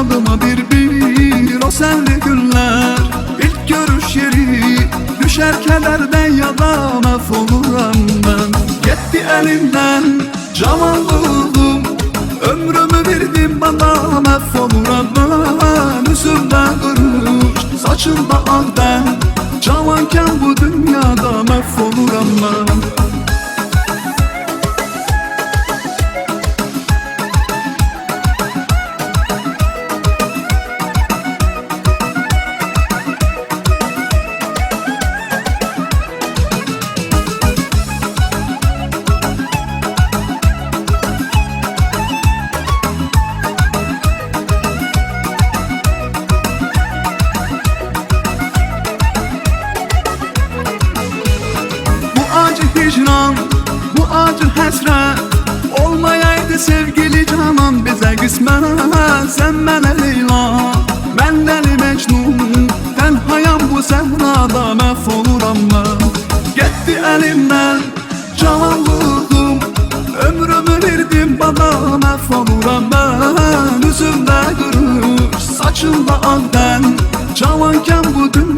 yadıma bir bir o senli günler. İlk görüş yeri düşer kederden ya da mahvoluram ben. Gitti elimden cavanlığım Ömrümü verdim bana mahvoluram ben. Üzümde kırış saçımda ben Cavanken bu dünyada mahvoluram ben hicran, bu acı hasret. Olmayaydı sevgili canan bize kısmet Sen bana Leyla, ben deli Mecnun. Tenhayam bu sehrada mahvoluram ben Gitti elimden cavanlığım Ömrümü verdim bana mahvoluram ben Üzümde kırış, saçımda al ben Cavanken bu dünyada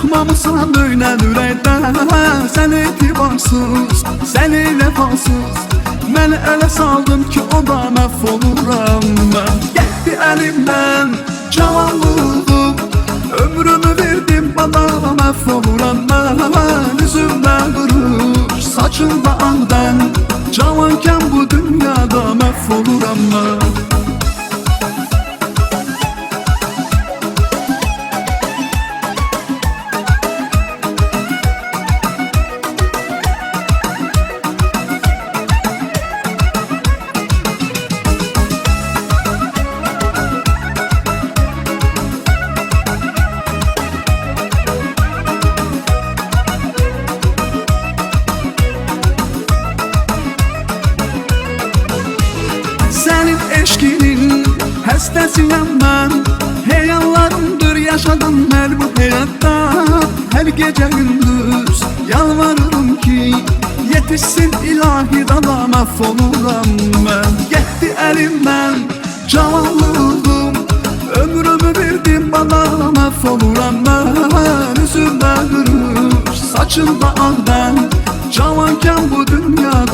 də çıxmamısan döynən ürəkdən Sən etibarsız, sən vəfasız Məni ələ saldım ki o da məhv oluram mən Getdi əlimdən cavanlığım Ömrümü verdim bana məhv oluram mən hastasıyam ben Heyanlarımdır yaşadım her bu hayatta. Her gece gündüz yalvarırım ki Yetişsin ilahi dala mahvoluram ben. Gitti elimden cavanlığım Ömrümü verdim bana mahvoluram ben. Üzümde kırış saçımda ben. Cavanken bu dünya